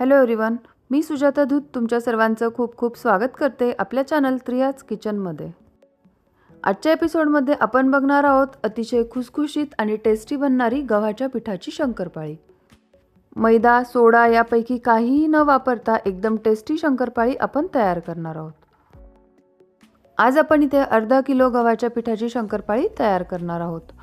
Hello everyone मी सुजाता धूत तुमच्या सर्वांचं खूप खूप स्वागत करते आपल्या चॅनल त्रियाज किचनमध्ये. आजच्या एपिसोडमध्ये आपण बघणार आहोत अतिशय खुसखुशीत आणि टेस्टी बनणारी गव्हाच्या पिठाची शंकरपाळी. मैदा सोडा यापैकी काहीही न वापरता एकदम टेस्टी शंकरपाळी आपण तयार करणार आहोत. आज आपण इथे अर्धा किलो गव्हाच्या पिठाची शंकरपाळी तयार करणार आहोत.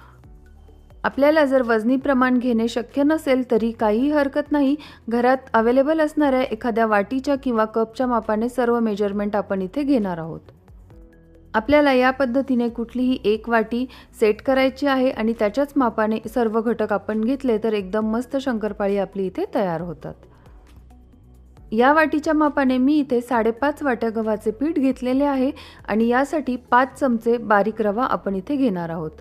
आपल्याला जर वजनी प्रमाण घेणे शक्य नसेल तरी काहीही हरकत नाही. घरात अवेलेबल असणाऱ्या एखाद्या वाटीच्या किंवा कपच्या मापाने सर्व मेजरमेंट आपण इथे घेणार आहोत. आपल्याला या पद्धतीने कुठलीही एक वाटी सेट करायची आहे आणि त्याच्याच मापाने सर्व घटक आपण घेतले तर एकदम मस्त शंकरपाळी आपली इथे तयार होतात. या वाटीच्या मापाने मी इथे साडेपाच वाट्या गव्हाचे पीठ घेतलेले आहे आणि यासाठी पाच चमचे बारीक रवा आपण इथे घेणार आहोत.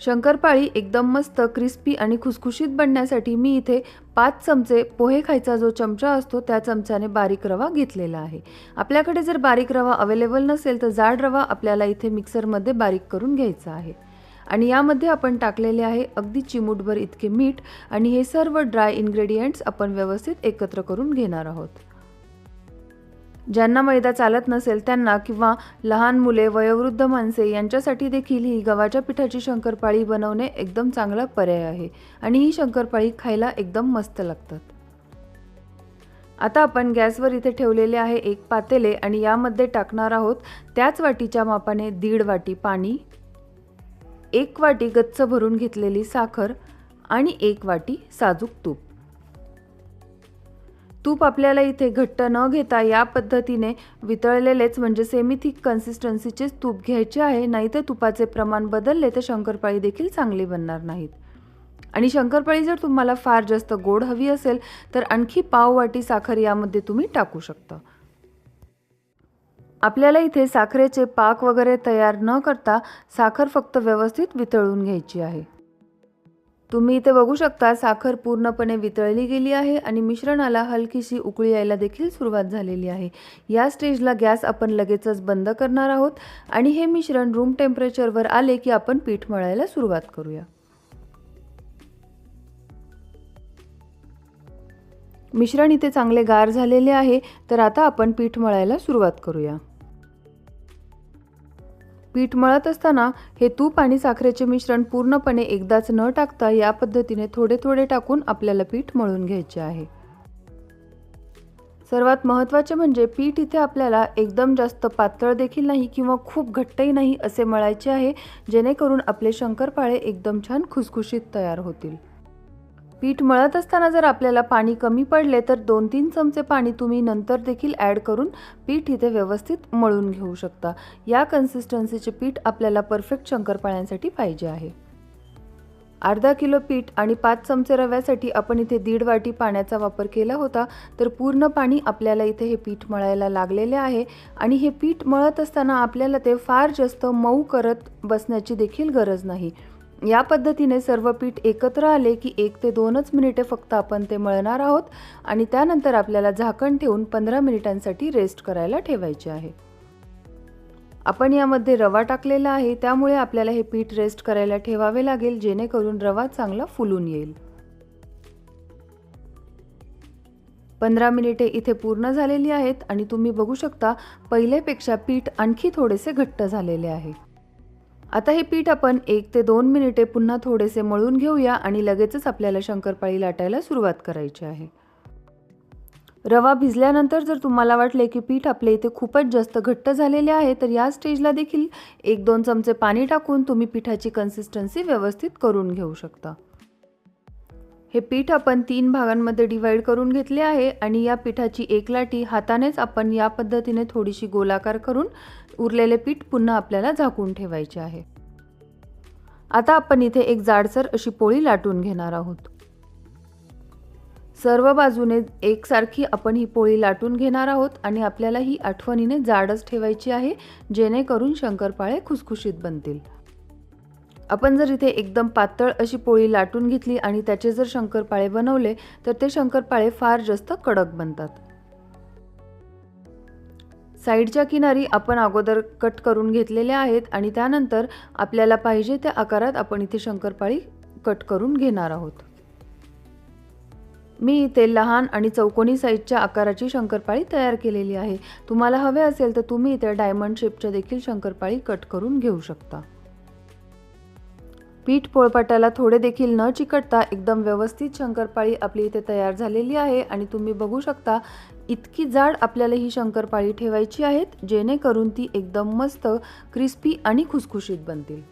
शंकरपाळी एकदम मस्त क्रिस्पी आणि खुसखुशीत बनण्यासाठी मी इथे पाच चमचे पोहे खायचा जो चमचा असतो त्या चमच्याने बारीक रवा घेतलेला आहे. आपल्याकडे जर बारीक रवा अवेलेबल नसेल तर जाड रवा आपल्याला इथे मिक्सरमध्ये बारीक करून घ्यायचा आहे. आणि यामध्ये आपण टाकलेले आहे अगदी चिमूटभर इतके मीठ आणि हे सर्व ड्राय इन्ग्रेडियंट्स आपण व्यवस्थित एकत्र करून घेणार आहोत. ज्यांना मैदा चालत नसेल त्यांना किंवा लहान मुले वयोवृद्ध माणसे यांच्यासाठी देखील ही गव्हाच्या पिठाची शंकरपाळी बनवणे एकदम चांगला पर्याय आहे आणि ही शंकरपाळी खायला एकदम मस्त लागतात. आता आपण गॅसवर इथे ठेवलेले आहे एक पातेले आणि यामध्ये टाकणार आहोत त्याच वाटीच्या मापाने दीड वाटी पाणी एक वाटी गच्च भरून घेतलेली साखर आणि एक वाटी साजूक तूप. तूप आपल्याला इथे घट्ट न घेता या पद्धतीने वितळलेलेच म्हणजे सेमी थिक कन्सिस्टन्सीचेच तूप घ्यायचे आहे. नाही तर तुपाचे प्रमाण बदलले तर शंकरपाळी देखील चांगली बनणार नाहीत. आणि शंकरपाळी जर तुम्हाला फार जास्त गोड हवी असेल तर आणखी पाव वाटी साखर यामध्ये तुम्ही टाकू शकता. आपल्याला इथे साखरेचे पाक वगैरे तयार न करता साखर फक्त व्यवस्थित वितळून घ्यायची आहे. तुम्ही इथे बघू शकता साखर पूर्णपणे वितळली गेली आहे आणि मिश्रणाला हलकीशी उकळी यायला देखील सुरुवात झालेली आहे. या स्टेजला गॅस आपण लगेचच बंद करणार आहोत आणि हे मिश्रण रूम टेम्परेचरवर आले की आपण पीठ मळायला सुरुवात करूया. मिश्रण इथे चांगले गार झालेले आहे तर आता आपण पीठ मळायला सुरुवात करूया. पीठ मळत असताना हे तूप आणि साखरेचे मिश्रण पूर्णपणे एकदाच न टाकता या पद्धतीने थोडे थोडे टाकून आपल्याला पीठ मळून घ्यायचे आहे. सर्वात महत्त्वाचे म्हणजे पीठ इथे आपल्याला एकदम जास्त पातळ देखील नाही किंवा खूप घट्टही नाही असे मळायचे आहे जेणेकरून आपले शंकरपाळे एकदम छान खुसखुशीत तयार होतील. पीठ मळत असताना जर आपल्याला पाणी कमी पडले तर दोन तीन चमचे पाणी तुम्ही नंतर देखील ॲड करून पीठ इथे व्यवस्थित मळून घेऊ शकता. या कन्सिस्टन्सीचे पीठ आपल्याला परफेक्ट शंकरपाळ्यांसाठी पाहिजे आहे. अर्धा किलो पीठ आणि पाच चमचे रव्यासाठी आपण इथे दीड वाटी पाण्याचा वापर केला होता तर पूर्ण पाणी आपल्याला इथे हे पीठ मळायला लागलेले आहे आणि हे पीठ मळत असताना आपल्याला ते फार जास्त मऊ करत बसण्याची देखील गरज नाही. या पद्धतीने सर्व पीठ एकत्र आले की एक ते दोनच मिनिटे फक्त आपण ते मळणार आहोत आणि त्यानंतर आपल्याला झाकण ठेवून पंधरा मिनिटांसाठी रेस्ट करायला ठेवायचे आहे. आपण यामध्ये रवा टाकलेला आहे त्यामुळे आपल्याला हे पीठ रेस्ट करायला ठेवावे लागेल जेणेकरून रवा चांगला फुलून येईल. पंधरा मिनिटे इथे पूर्ण झालेली आहेत आणि तुम्ही बघू शकता पहिल्यापेक्षा पीठ आणखी थोडेसे घट्ट झालेले आहे. आता हे पीठ आपण एक ते दोन मिनिटे पुन्हा थोडेसे मळून घेऊया आणि लगेचच आपल्याला शंकरपाळी लाटायला सुरुवात करायची आहे. रवा भिजल्यानंतर जर तुम्हाला वाटले की पीठ आपले इथे खूपच जास्त घट्ट झालेले आहे तर या स्टेजला देखील एक दोन चमचे पाणी टाकून तुम्ही पिठाची कन्सिस्टन्सी व्यवस्थित करून घेऊ शकता. हे पीठ आपण तीन भागांमध्ये डिवाईड करून घेतले आहे आणि या पिठाची एक लाटी हातानेच आपण या पद्धतीने थोडीशी गोलाकार करून उरलेले पीठ पुन्हा आपल्याला झाकून ठेवायचे आहे. आता आपण इथे एक जाडसर अशी पोळी लाटून घेणार आहोत. सर्व बाजूने एकसारखी आपण ही पोळी लाटून घेणार आहोत आणि आपल्याला ही आठवणीने जाडच ठेवायची आहे जेणेकरून शंकरपाळे खुसखुशीत बनतील. आपण जर इथे एकदम पातळ अशी पोळी लाटून घेतली आणि त्याचे जर शंकरपाळे बनवले तर ते शंकरपाळे फार जास्त कडक बनतात. साईडच्या किनारी आपण अगोदर कट करून घेतलेल्या आहेत आणि त्यानंतर आपल्याला पाहिजे त्या आकारात आपण इथे शंकरपाळी कट करून घेणार आहोत. मी इथे लहान आणि चौकोनी साईजच्या आकाराची शंकरपाळी तयार केलेली आहे. तुम्हाला हवे असेल तर तुम्ही इथे डायमंड शेपच्या देखील शंकरपाळी कट करून घेऊ शकता. पीठ पोळपाटाला थोडे देखील न चिकटता एकदम व्यवस्थित शंकरपाळी आपली इथे तयार झालेली आहे. आणि तुम्ही बघू शकता इतकी जाड आपल्याला ही शंकरपाळी ठेवायची आहेत जेणेकरून ती एकदम मस्त क्रिस्पी आणि खुसखुशीत बनतील.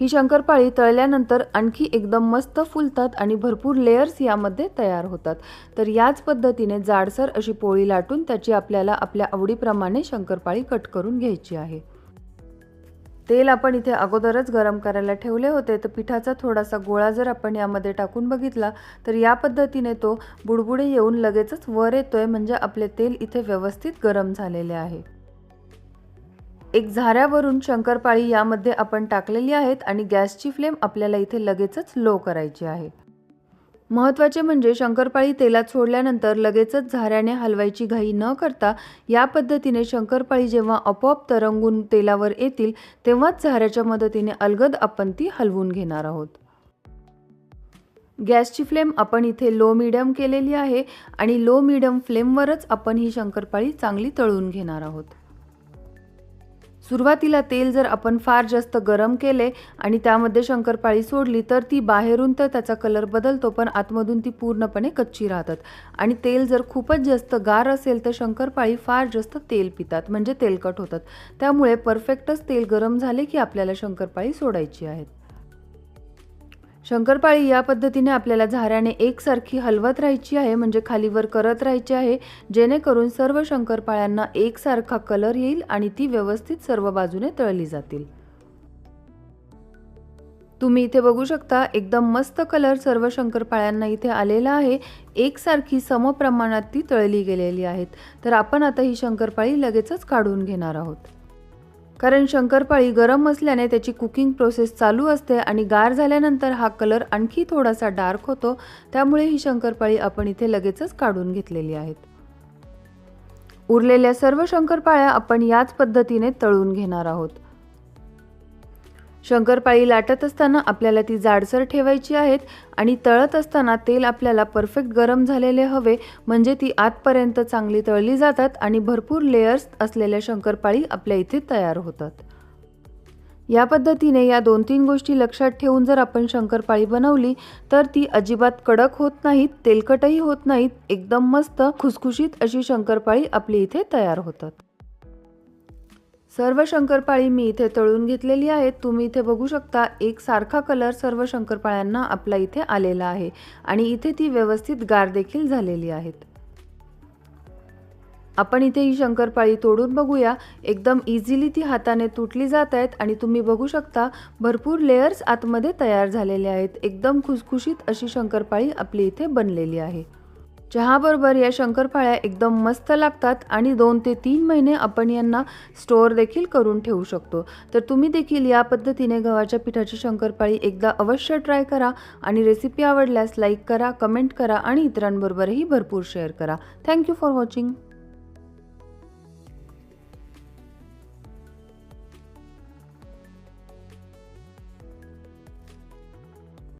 ही शंकरपाळी तळल्यानंतर आणखी एकदम मस्त फुलतात आणि भरपूर लेयर्स यामध्ये तयार होतात. तर याच पद्धतीने जाडसर अशी पोळी लाटून त्याची आपल्याला आपल्या आवडीप्रमाणे शंकरपाळी कट करून घ्यायची आहे. तेल आपण इथे अगोदरच गरम करायला ठेवले होते. तर पिठाचा थोडासा गोळा जर आपण यामध्ये टाकून बघितला तर या पद्धतीने तो बुडबुडे येऊन लगेचच वर येतोय. म्हणजे आपले तेल इथे व्यवस्थित गरम झालेले आहे. एक झाऱ्यावरून शंकरपाळी यामध्ये आपण टाकलेली आहेत आणि गॅसची फ्लेम आपल्याला इथे लगेचच लो करायची आहे. महत्त्वाचे म्हणजे शंकरपाळी तेलात सोडल्यानंतर लगेचच झाऱ्याने हलवायची घाई न करता या पद्धतीने शंकरपाळी जेव्हा आपोआप तरंगून तेलावर येतील तेव्हाच झाऱ्याच्या मदतीने अलगद आपण ती हलवून घेणार आहोत. गॅसची फ्लेम आपण इथे लो मिडियम केलेली आहे आणि लो मिडियम फ्लेमवरच आपण ही शंकरपाळी चांगली तळून घेणार आहोत. सुरुवातीला तेल जर आपण फार जास्त गरम केले आणि त्यामध्ये शंकरपाळी सोडली तर ती बाहेरून तर त्याचा कलर बदलतो पण आतमधून ती पूर्णपणे कच्ची राहतात. आणि तेल जर खूपच जास्त गार असेल तर शंकरपाळी फार जास्त तेल पितात म्हणजे तेलकट होतात. त्यामुळे परफेक्टच तेल गरम झाले की आपल्याला शंकरपाळी सोडायची आहेत. शंकरपाळी या पद्धतीने आपल्याला झाऱ्याने एकसारखी हलवत राहायची आहे म्हणजे खालीवर करत राहायची आहे जेणेकरून सर्व शंकरपाळ्यांना एकसारखा कलर येईल आणि ती व्यवस्थित सर्व बाजूने तळली जातील. तुम्ही इथे बघू शकता एकदम मस्त कलर सर्व शंकरपाळ्यांना इथे आलेला आहे. एकसारखी समप्रमाणात ती तळली गेलेली आहेत. तर आपण आता ही शंकरपाळी लगेचच काढून घेणार आहोत. कारण शंकरपाळी गरम असल्याने त्याची कुकिंग प्रोसेस चालू असते आणि गार झाल्यानंतर हा कलर आणखी थोडासा डार्क होतो. त्यामुळे ही शंकरपाळी आपण इथे लगेचच काढून घेतलेली आहेत. उरलेल्या सर्व शंकरपाळ्या आपण याच पद्धतीने तळून घेणार आहोत. शंकरपाळी लाटत असताना आपल्याला ती जाडसर ठेवायची आहेत आणि तळत असताना तेल आपल्याला परफेक्ट गरम झालेले हवे म्हणजे ती आतपर्यंत चांगली तळली जातात आणि भरपूर लेयर्स असलेल्या शंकरपाळी आपल्या इथे तयार होतात. या पद्धतीने या दोन तीन गोष्टी लक्षात ठेवून जर आपण शंकरपाळी बनवली तर ती अजिबात कडक होत नाहीत तेलकटही होत नाहीत एकदम मस्त खुसखुशीत अशी शंकरपाळी आपली इथे तयार होतात. सर्व शंकरपाळी मी इथे तळून घेतलेली आहेत. तुम्ही इथे बघू शकता एक सारखा कलर सर्व शंकरपाळ्यांना आपला इथे आलेला आहे आणि इथे ती व्यवस्थित गार देखील झालेली आहेत. आपण इथे ही शंकरपाळी तोडून बघूया. एकदम इझिली ती हाताने तुटली जात आहेत आणि तुम्ही बघू शकता भरपूर लेयर्स आतमध्ये तयार झालेले आहेत. एकदम खुसखुशीत अशी शंकरपाळी आपली इथे बनलेली आहे. चहाबरोबर या शंकरपाळ्या एकदम मस्त लागतात आणि दोन ते तीन महिने आपण यांना स्टोअर देखील करून ठेवू शकतो. तर तुम्ही देखील या पद्धतीने गव्हाच्या पिठाची शंकरपाळी एकदा अवश्य ट्राय करा आणि रेसिपी आवडल्यास लाईक करा कमेंट करा आणि इतरांबरोबरही भरपूर शेअर करा. Thank you for watching